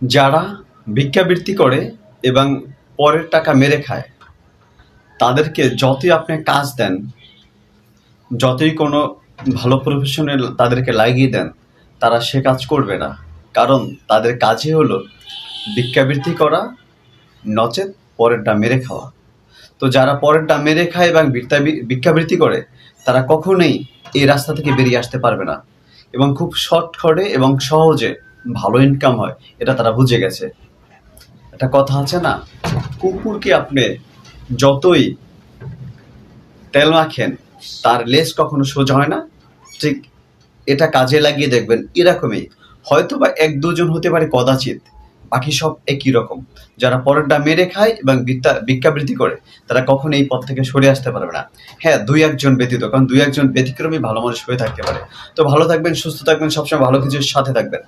যারা ভিক্ষাবৃত্তি করে এবং পরের টাকা মেরে খায়, তাদেরকে যতই আপনি কাজ দেন, যতই কোনো ভালো প্রফেশনে তাদেরকে লাগিয়ে দেন, তারা সে কাজ করবে না। কারণ তাদের কাজই হলো ভিক্ষাবৃত্তি করা, নচেত পরেরটা মেরে খাওয়া। তো যারা পরেরটা মেরে খায় এবং ভিক্ষাবৃত্তি করে, তারা কখনোই এই রাস্তা থেকে বেরিয়ে আসতে পারবে না। এবং খুব শর্টকাটে এবং সহজে ভালো ইনকাম হয়, এটা তারা বুঝে গেছে। একটা কথা আছে না, কুকুরকে আপনি যতই তেল মাখেন তার লেজ কখনো সোজা হয় না। ঠিক এটা কাজে লাগিয়ে দেখবেন, এরকমই। হয়তো বা এক দুজন হতে পারে কদাচিৎ, বাকি সব একই রকম। যারা পরেরটা মেরে খায় এবং ভিক্ষাবৃত্তি করে, তারা কখনো এই পথ থেকে সরে আসতে পারবে না। হ্যাঁ দুই একজন ব্যতীত, কারণ দুই একজন ব্যতিক্রমী ভালো মানুষ হয়ে থাকতে পারে। তো ভালো থাকবেন, সুস্থ থাকবেন, সবসময় ভালো কিছুর সাথে থাকবেন।